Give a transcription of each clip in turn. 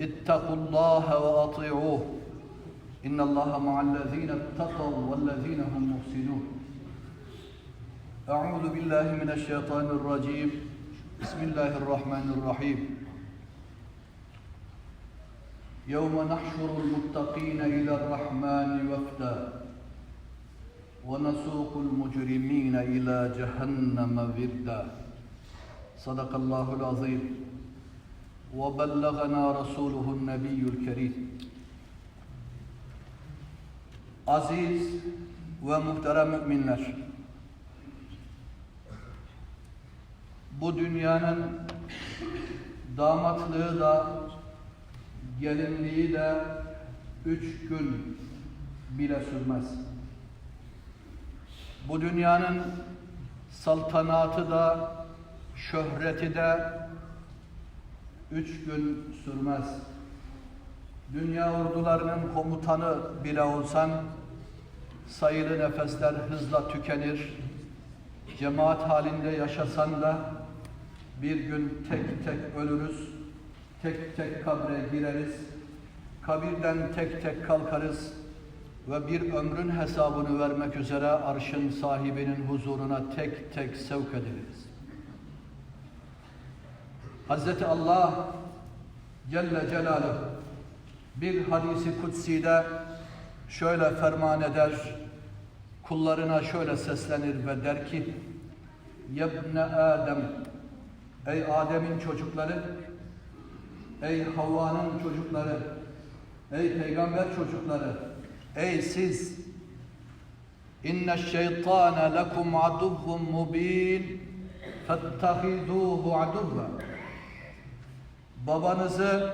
اتقوا الله وأطيعوه. إن الله مع الذين اتقوا والذين هم محسنون أعوذ بالله من الشيطان الرجيم. بسم الله الرحمن الرحيم. يوم نحشر المتقين إلى الرحمن وفدا. ونسوق المجرمين إلى جهنم وردا. صدق الله العظيم. وبلغنا رسوله النبي الكريم Aziz ve muhterem müminler, bu dünyanın damatlığı da, gelinliği de üç gün bile sürmez. Bu dünyanın saltanatı da, şöhreti de üç gün sürmez. Dünya ordularının komutanı bile olsan, sayılı nefesler hızla tükenir. Cemaat halinde yaşasan da bir gün tek tek ölürüz, tek tek kabre gireriz, kabirden tek tek kalkarız ve bir ömrün hesabını vermek üzere arşın sahibinin huzuruna tek tek sevk ediliriz. Hazreti Allah Celle Celaluhu bir hadisi kutsi'de şöyle ferman eder, kullarına şöyle seslenir ve der ki, Yebne Adem, ey Adem'in çocukları, ey Havva'nın çocukları, ey peygamber çocukları, ey siz, inne şeytane lekum aduvvun mubin, fettehiduhu aduvva Babanızı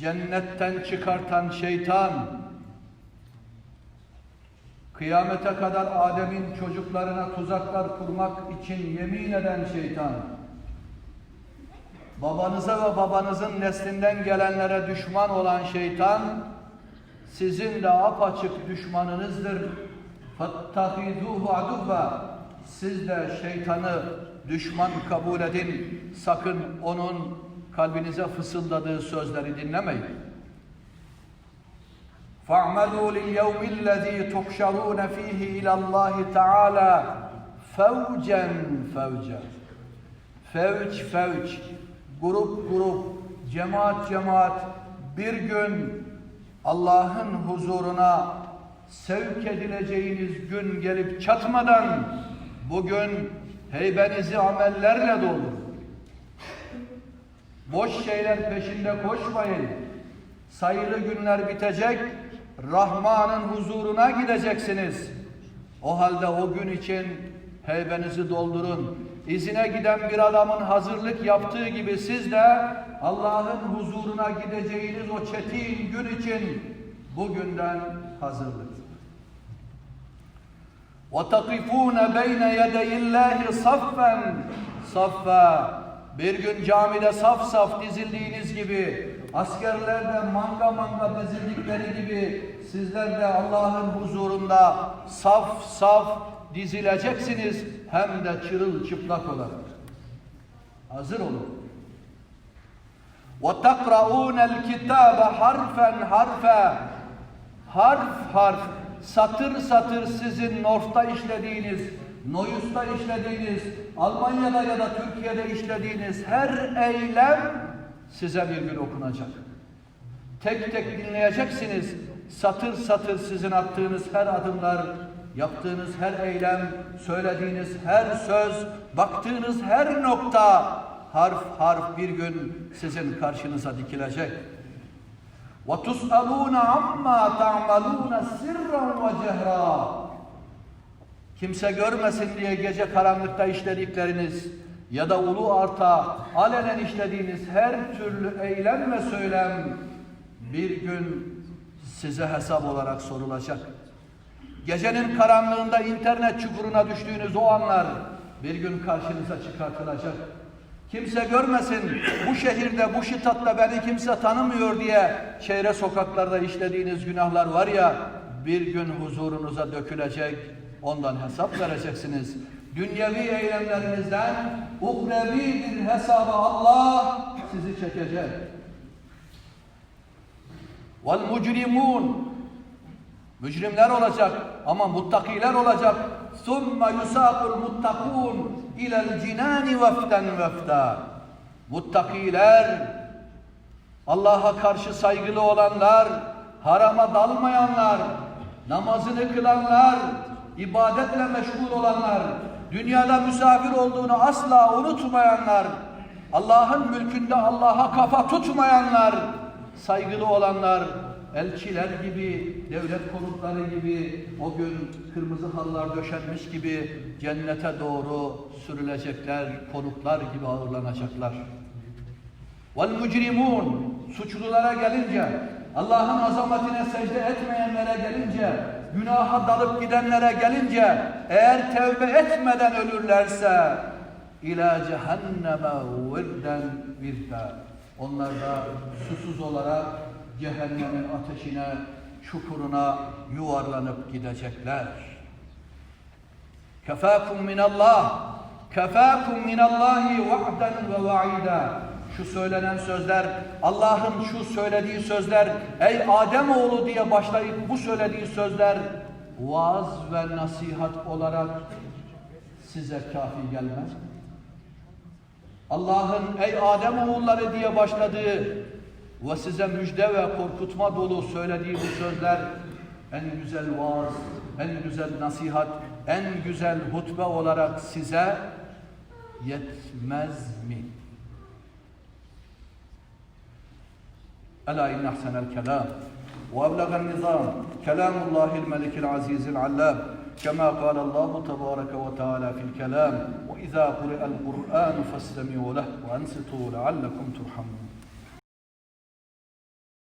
cennetten çıkartan şeytan, kıyamete kadar Adem'in çocuklarına tuzaklar kurmak için yemin eden şeytan, babanıza ve babanızın neslinden gelenlere düşman olan şeytan, sizin de apaçık düşmanınızdır. فَاتَّخِذُوهُ عَدُوًّا Siz de şeytanı düşman kabul edin. Sakın onun kalbinize fısıldadığı sözleri dinlemeyin. فَاعْمَلُوا لِلْيَوْمِ الَّذ۪ي تُحْشَرُونَ ف۪يهِ اِلَى اللّٰهِ تَعَالَى فَوْجًا فَوْجًا Fevç fevç, grup grup, cemaat cemaat bir gün Allah'ın huzuruna sevk edileceğiniz gün gelip çatmadan bugün heybenizi amellerle doldurun. Boş şeyler peşinde koşmayın. Sayılı günler bitecek, Rahman'ın huzuruna gideceksiniz. O halde o gün için heybenizi doldurun. İzine giden bir adamın hazırlık yaptığı gibi siz de Allah'ın huzuruna gideceğiniz o çetin gün için bugünden hazırlık. وَتَقِفُونَ بَيْنَ يَدَيِ اللّٰهِ صَفًّا صَفًّا Bir gün camide saf saf dizildiğiniz gibi, askerler de manga manga dizildikleri gibi, sizler de Allah'ın huzurunda saf saf dizileceksiniz, hem de çırılçıplak olarak. Hazır olun. وَتَقْرَؤُونَ الْكِتَابَ حَرْفًا حَرْفًا Harf harf, satır satır sizin North'ta işlediğiniz, Noyus'ta işlediğiniz, Almanya'da ya da Türkiye'de işlediğiniz her eylem size bir gün okunacak. Tek tek dinleyeceksiniz. Satır satır sizin attığınız her adımlar, yaptığınız her eylem, söylediğiniz her söz, baktığınız her nokta harf harf bir gün sizin karşınıza dikilecek. وَتُسْأَلُونَ عَمَّا تَعْمَلُونَ سِرًّا وَجَهْرًا Kimse görmesin diye gece karanlıkta işledikleriniz, ya da ulu arta alenen işlediğiniz her türlü eylem ve söylem bir gün size hesap olarak sorulacak. Gecenin karanlığında internet çukuruna düştüğünüz o anlar bir gün karşınıza çıkartılacak. Kimse görmesin bu şehirde, bu şitatta beni kimse tanımıyor diye çevre sokaklarda işlediğiniz günahlar var ya bir gün huzurunuza dökülecek, ondan hesap vereceksiniz. Dünyevi eylemlerinizden uhrevi bir hesabı Allah sizi çekecek. Vel mucrimun Mücrimler olacak ama muttakiler olacak. Summa yusaqul muttakun ilel cinani veften vefta. Muttakiler Allah'a karşı saygılı olanlar, harama dalmayanlar, namazını kılanlar, ibadetle meşgul olanlar, dünyada misafir olduğunu asla unutmayanlar, Allah'ın mülkünde Allah'a kafa tutmayanlar, saygılı olanlar, elçiler gibi, devlet konukları gibi, o gün kırmızı hallar döşenmiş gibi cennete doğru sürülecekler, konuklar gibi ağırlanacaklar. Vel suçlulara gelince, Allah'ın azametine secde etmeyenlere gelince, günaha dalıp gidenlere gelince, eğer tevbe etmeden ölürlerse ila cehenneme virden virda. Onlar da susuz olarak cehennemin ateşine, çukuruna yuvarlanıp gidecekler. Kefakum minallah. Kefakum minallahi va'den ve va'ida. Şu söylenen sözler, Allah'ın şu söylediği sözler, ey Adem oğlu diye başlayıp bu söylediği sözler vaaz ve nasihat olarak size kafi gelmez? Allah'ın ey Adem oğulları diye başladığı ve size müjde ve korkutma dolu söylediği bu sözler en güzel vaaz, en güzel nasihat, en güzel hutbe olarak size yetmez mi? ألا إن أحسن الكلام؟ وأبلغ النظام. كلام الله الملك العزيز العلام. كما قال الله تبارك وتعالى في الكلام وإذا قرئ القرآن فاستمعوا له وأنصتوا لعلكم ترحمون.